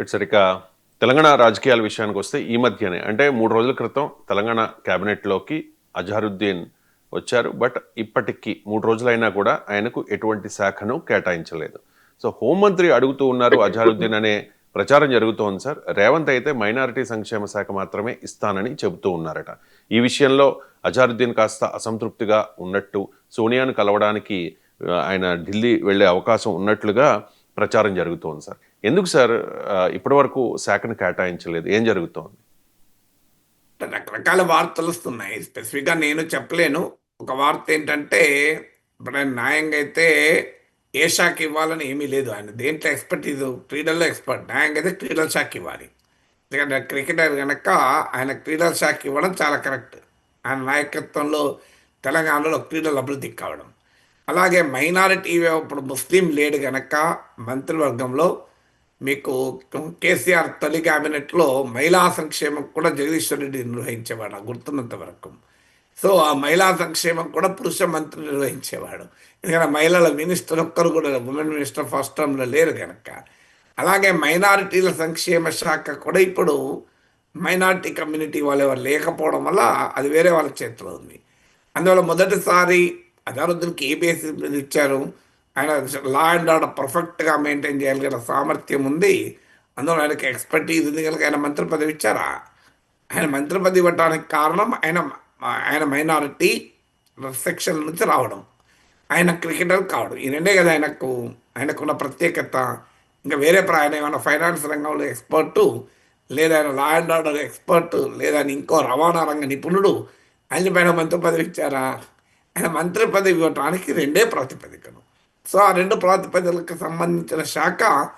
ఇటు సరిగ్గా తెలంగాణ రాజకీయాల విషయానికి వస్తే ఈ మధ్యనే అంటే మూడు రోజుల క్రితం తెలంగాణ క్యాబినెట్లోకి అజహరుద్దీన్ వచ్చారు. బట్ ఇప్పటికీ మూడు రోజులైనా కూడా ఆయనకు ఎటువంటి శాఖను కేటాయించలేదు. సో హోంమంత్రి అడుగుతూ ఉన్నారు అజహరుద్దీన్ అనే ప్రచారం జరుగుతోంది సార్. రేవంత్ అయితే మైనారిటీ సంక్షేమ శాఖ మాత్రమే ఇస్తానని చెబుతూ ఉన్నారట. ఈ విషయంలో అజహరుద్దీన్ కాస్త అసంతృప్తిగా ఉన్నట్టు సోనియాను కలవడానికి ఆయన ఢిల్లీ వెళ్ళే అవకాశం ఉన్నట్లుగా ప్రచారం జరుగుతోంది సార్. ఎందుకు సార్ ఇప్పటి ఇప్పటివరకు శాఖను కేటాయించలేదు? ఏం జరుగుతోంది? రకరకాల వార్తలు వస్తున్నాయి. స్పెసిఫిక్గా నేను చెప్పలేను. ఒక వార్త ఏంటంటే ఇప్పుడు ఆయన న్యాయంగా అయితే ఏ శాఖ ఇవ్వాలని ఏమీ లేదు. ఆయన దేంట్లో ఎక్స్పర్ట్ ఇది క్రీడల్లో ఎక్స్పర్ట్. న్యాయంగా అయితే క్రీడల శాఖ ఇవ్వాలి. ఎందుకంటే క్రికెటర్ కనుక ఆయన క్రీడల శాఖ ఇవ్వడం చాలా కరెక్ట్. ఆయన నాయకత్వంలో తెలంగాణలో క్రీడలు అభివృద్ధి కావడం. అలాగే మైనారిటీ ఇప్పుడు ముస్లిం లేడు కనుక మంత్రివర్గంలో మీకు కేసీఆర్ తొలి క్యాబినెట్లో మహిళా సంక్షేమం కూడా జగదీశ్వర్ రెడ్డి నిర్వహించేవాడు గుర్తున్నంత వరకు. సో ఆ మహిళా సంక్షేమం కూడా పురుష మంత్రి నిర్వహించేవాడు. ఎందుకంటే మహిళల మినిస్టర్ ఒక్కరు కూడా ఉమెన్ మినిస్టర్ ఫస్ట్ టర్మ్లో లేరు కనుక అలాగే మైనారిటీల సంక్షేమ శాఖ కూడా ఇప్పుడు మైనారిటీ కమ్యూనిటీ వాళ్ళు ఎవరు లేకపోవడం వల్ల అది వేరే వాళ్ళ చేతిలో ఉంది. అందువల్ల మొదటిసారి అజారుద్దీన్కి ఏ బేసిస్ మీద ఇచ్చారు. ఆయన లా అండ్ ఆర్డర్ పర్ఫెక్ట్గా మెయింటైన్ చేయగలిగిన సామర్థ్యం ఉంది. అందువల్ల ఆయనకి ఎక్స్పర్టీస్ ఉంది కనుక ఆయన మంత్రి పదవి ఇచ్చారా? ఆయన మంత్రి పదవి ఇవ్వడానికి కారణం ఆయన ఆయన మైనారిటీ సెక్షన్ నుంచి రావడం. ఆయన క్రికెటర్ కావడం ఈ రెండే కదా ఆయనకు ఆయనకున్న ప్రత్యేకత. ఇంకా వేరే ఆయన ఏమైనా ఫైనాన్స్ రంగంలో ఎక్స్పర్టు లేదా ఆయన లా అండ్ ఆర్డర్ ఎక్స్పర్ట్ లేదా ఆయన ఇంకో రవాణా రంగ నిపుణుడు ఆయన పైన మంత్రి పదవి ఇచ్చారా? ఆయన మంత్రి పదవి ఇవ్వటానికి రెండే ప్రాతిపదికను సో ఆ రెండు ప్రాతిపదికలకు సంబంధించిన శాఖ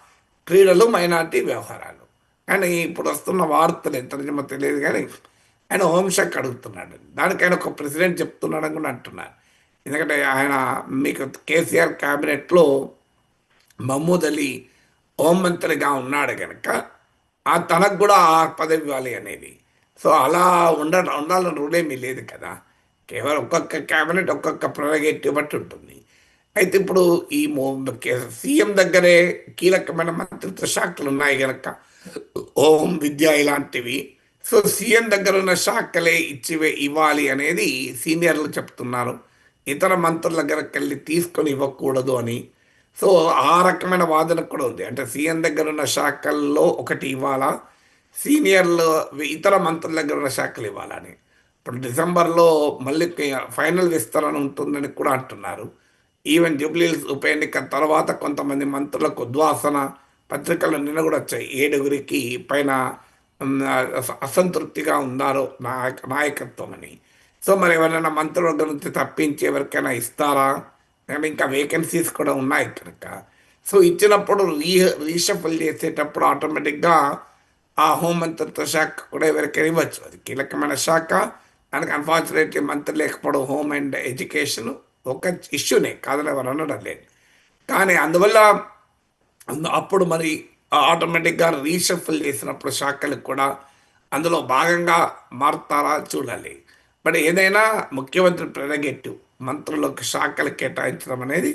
క్రీడలు మైనార్టీ వ్యవహారాలు. కానీ ఇప్పుడు వస్తున్న వార్తలు ఎంత నిజమో తెలియదు కానీ ఆయన హోంశాఖ అడుగుతున్నాడు. దానికి ఆయన ఒక ప్రెసిడెంట్ చెప్తున్నాడని కూడా అంటున్నారు. ఎందుకంటే ఆయన మీకు కేసీఆర్ క్యాబినెట్లో మహమూద్ అలీ హోంమంత్రిగా ఉన్నాడు కనుక ఆ తనకు కూడా ఆ పదవి ఇవ్వాలి అనేది. సో అలా ఉండ ఉండాలని రూలేమీ లేదు కదా. కేవలం ఒక్కొక్క క్యాబినెట్ ఒక్కొక్క ప్రొరగేటివ్ బట్టి ఉంటుంది. అయితే ఇప్పుడు ఈ సీఎం దగ్గరే కీలకమైన మంత్రిత్వ శాఖలు ఉన్నాయి కనుక హోం విద్య ఇలాంటివి. సో సీఎం దగ్గర ఉన్న శాఖలే ఇచ్చివే ఇవ్వాలి అనేది సీనియర్లు చెప్తున్నారు. ఇతర మంత్రుల దగ్గరకు వెళ్ళి తీసుకొని ఇవ్వకూడదు అని. సో ఆ రకమైన వాదన కూడా ఉంది. అంటే సీఎం దగ్గర ఉన్న శాఖల్లో ఒకటి ఇవ్వాలా? సీనియర్లు ఇతర మంత్రుల దగ్గర ఉన్న శాఖలు ఇవ్వాలని ఇప్పుడు డిసెంబర్లో మళ్ళీ ఫైనల్ విస్తరణ ఉంటుందని కూడా అంటున్నారు. ఈవెన్ జూబ్లీస్ ఉప ఎన్నిక తర్వాత కొంతమంది మంత్రులకు ఉద్వాసన పత్రికలు నిన్న కూడా వచ్చాయి. ఏడుగురికి పైన అసంతృప్తిగా ఉన్నారు నాయక నాయకత్వం అని సో మరి ఎవరైనా మంత్రివర్గం నుంచి తప్పించి ఎవరికైనా ఇస్తారా? కానీ ఇంకా వేకెన్సీస్ కూడా ఉన్నాయి కనుక. సో ఇచ్చినప్పుడు రీ రీషఫల్ చేసేటప్పుడు ఆటోమేటిక్గా ఆ హోంమంత్రిత్వ శాఖ కూడా ఎవరికైనా ఇవ్వచ్చు. అది కీలకమైన శాఖ. దానికి అన్ఫార్చునేట్లీ మంత్రి లేకపోవడం హోమ్ అండ్ ఎడ్యుకేషన్ ఒక ఇష్యూనే కాదని ఎవరు అనడం లేదు. కానీ అందువల్ల అప్పుడు మరి ఆటోమేటిక్గా రీషఫుల్ చేసినప్పుడు శాఖలకు కూడా అందులో భాగంగా మారుతారా చూడాలి. బట్ ఏదైనా ముఖ్యమంత్రి ప్రెరగెట్టు మంత్రులకు శాఖలు కేటాయించడం అనేది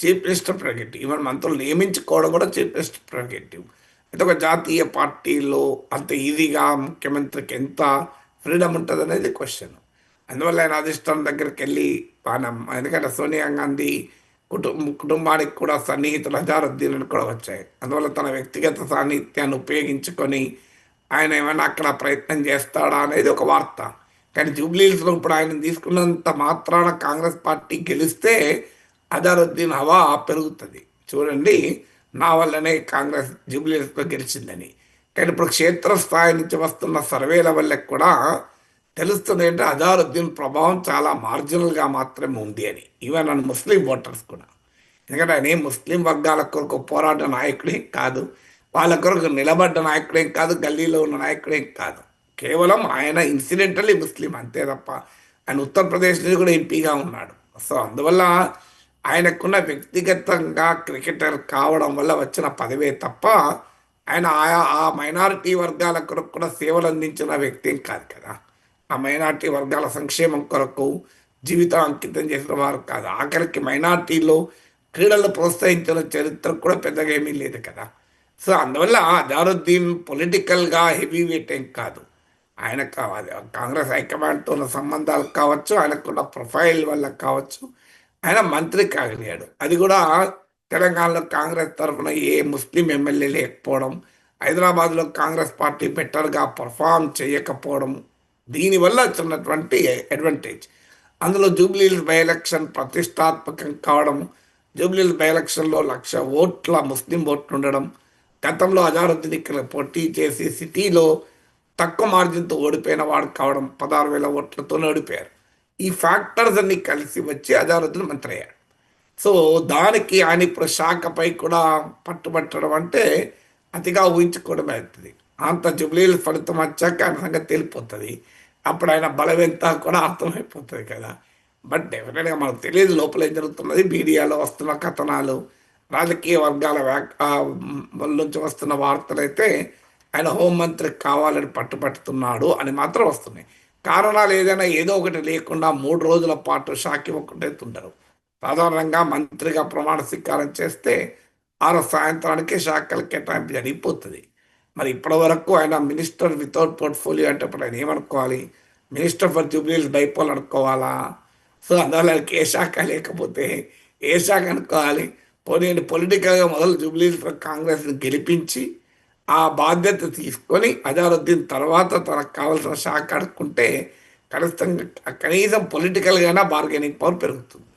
చీఫ్ మినిస్టర్ ప్రెరగేటివ్ ఈవెన్ మంత్రులు నియమించుకోవడం కూడా చీఫ్ మినిస్టర్ ప్రెరగేటివ్ అయితే ఒక జాతీయ పార్టీలో అంత ఈజీగా ముఖ్యమంత్రికి ఎంత ఫ్రీడమ్ ఉంటుంది అనేది క్వశ్చన్ అందువల్ల ఆయన అధిష్టానం దగ్గరికి వెళ్ళి పానం. ఎందుకంటే సోనియా గాంధీ కుటుంబ కుటుంబానికి కూడా సన్నిహితులు హజారుద్దీన్లు కూడా వచ్చాయి. అందువల్ల తన వ్యక్తిగత సాన్నిహిత్యాన్ని ఉపయోగించుకొని ఆయన ఏమైనా అక్కడ ప్రయత్నం చేస్తాడా అనేది ఒక వార్త. కానీ జూబ్లీస్లో ఇప్పుడు ఆయన తీసుకున్నంత మాత్రాన కాంగ్రెస్ పార్టీ గెలిస్తే అజారుద్దీన్ హవా పెరుగుతుంది. చూడండి నా వల్లనే కాంగ్రెస్ జూబ్లీస్లో గెలిచిందని. కానీ ఇప్పుడు క్షేత్రస్థాయి నుంచి వస్తున్న సర్వేల వల్ల కూడా తెలుస్తుంది ఏంటంటే అజారుద్దీన్ ప్రభావం చాలా మార్జినల్గా మాత్రమే ఉంది అని. ఈవెన్ అని ముస్లిం ఓటర్స్ కూడా. ఎందుకంటే ఆయన ఏం ముస్లిం వర్గాల కొరకు పోరాట నాయకుడేం కాదు. వాళ్ళ కొరకు నిలబడ్డ నాయకుడేం కాదు. గల్లీలో ఉన్న నాయకుడేం కాదు. కేవలం ఆయన ఇన్సిడెంటల్లీ ముస్లిం అంతే తప్ప ఆయన ఉత్తరప్రదేశ్ నుంచి కూడా ఎంపీగా ఉన్నాడు. సో అందువల్ల ఆయనకున్న వ్యక్తిగతంగా క్రికెటర్ కావడం వల్ల వచ్చిన పదవే తప్ప ఆయన ఆయా ఆ మైనారిటీ వర్గాల కొరకు కూడా సేవలు అందించిన వ్యక్తి ఏం కాదు కదా. ఆ మైనార్టీ వర్గాల సంక్షేమం కొరకు జీవితం అంకితం చేసిన వారు కాదు. ఆఖరికి మైనార్టీలో క్రీడలు ప్రోత్సహించిన చరిత్ర కూడా పెద్దగా ఏమీ లేదు కదా. సో అందువల్ల అజారుద్దీన్ పొలిటికల్గా హెవీ వెయిట్ ఏం కాదు. ఆయన కావాలి కాంగ్రెస్ హైకమాండ్తో ఉన్న సంబంధాలు కావచ్చు ఆయనకున్న ప్రొఫైల్ వల్ల కావచ్చు ఆయన మంత్రి కాగలిగాడు. అది కూడా తెలంగాణలో కాంగ్రెస్ తరఫున ఏ ముస్లిం ఎమ్మెల్యే లేకపోవడం హైదరాబాద్లో కాంగ్రెస్ పార్టీ బెటర్గా పర్ఫామ్ చేయకపోవడం దీనివల్ల వచ్చినటువంటి అడ్వాంటేజ్ అందులో జూబ్లీహిల్స్ బై ఎలక్షన్ ప్రతిష్టాత్మకం కావడం జూబ్లీహిల్స్ బై ఎలక్షన్లో లక్ష ఓట్ల ముస్లిం ఓట్లు ఉండడం గతంలో అజారుద్దీన్ ఇక్కడ పోటీ చేసి సిటీలో తక్కువ మార్జిన్తో ఓడిపోయిన వాడు కావడం పదహారు వేల ఓట్లతో ఓడిపోయారు. ఈ ఫ్యాక్టర్స్ అన్ని కలిసి వచ్చి అజారుద్దీన్ మంత్రి అయ్యాడు. సో దానికి ఆయన ఇప్పుడు శాఖపై కూడా పట్టుబట్టడం అంటే అతిగా ఊహించుకోవడం అవుతుంది. అంత జుబ్లీలు ఫలితం వచ్చాక ఆయన సంగతి తెలిపోతుంది. అప్పుడు ఆయన బలం ఎంత కూడా అర్థమైపోతుంది కదా. బట్ డెఫినెట్గా మనకు తెలియదు లోపల ఏం జరుగుతున్నది. మీడియాలో వస్తున్న కథనాలు రాజకీయ వర్గాల నుంచి వస్తున్న వార్తలు అయితే ఆయన హోంమంత్రి కావాలని పట్టుపట్టుతున్నాడు అని మాత్రం వస్తున్నాయి. కారణాలు ఏదైనా ఏదో ఒకటి లేకుండా మూడు రోజుల పాటు షాక్ ఇవ్వకుండా ఉండరు సాధారణంగా మంత్రిగా ప్రమాణ స్వీకారం చేస్తే ఆరో సాయంత్రానికి శాఖలు కేటాయింపు జరిగిపోతుంది. మరి ఇప్పటి వరకు ఆయన మినిస్టర్ వితౌట్ పోర్ట్ఫోలియో అంటే ఇప్పుడు ఆయన ఏమనుకోవాలి? మినిస్టర్ ఫర్ జూబ్లీస్ బైపోల్ అనుకోవాలా? సో అందువల్ల ఏ శాఖ లేకపోతే ఏ శాఖ అనుకోవాలి? పోనీ పొలిటికల్గా మొదలు జూబ్లీస్ కాంగ్రెస్ని గెలిపించి ఆ బాధ్యత తీసుకొని అజారుద్దీన్ తర్వాత తనకు కావాల్సిన శాఖ అనుకుంటే కనీసం కనీసం పొలిటికల్గానే బార్గెనింగ్ పవర్ పెరుగుతుంది.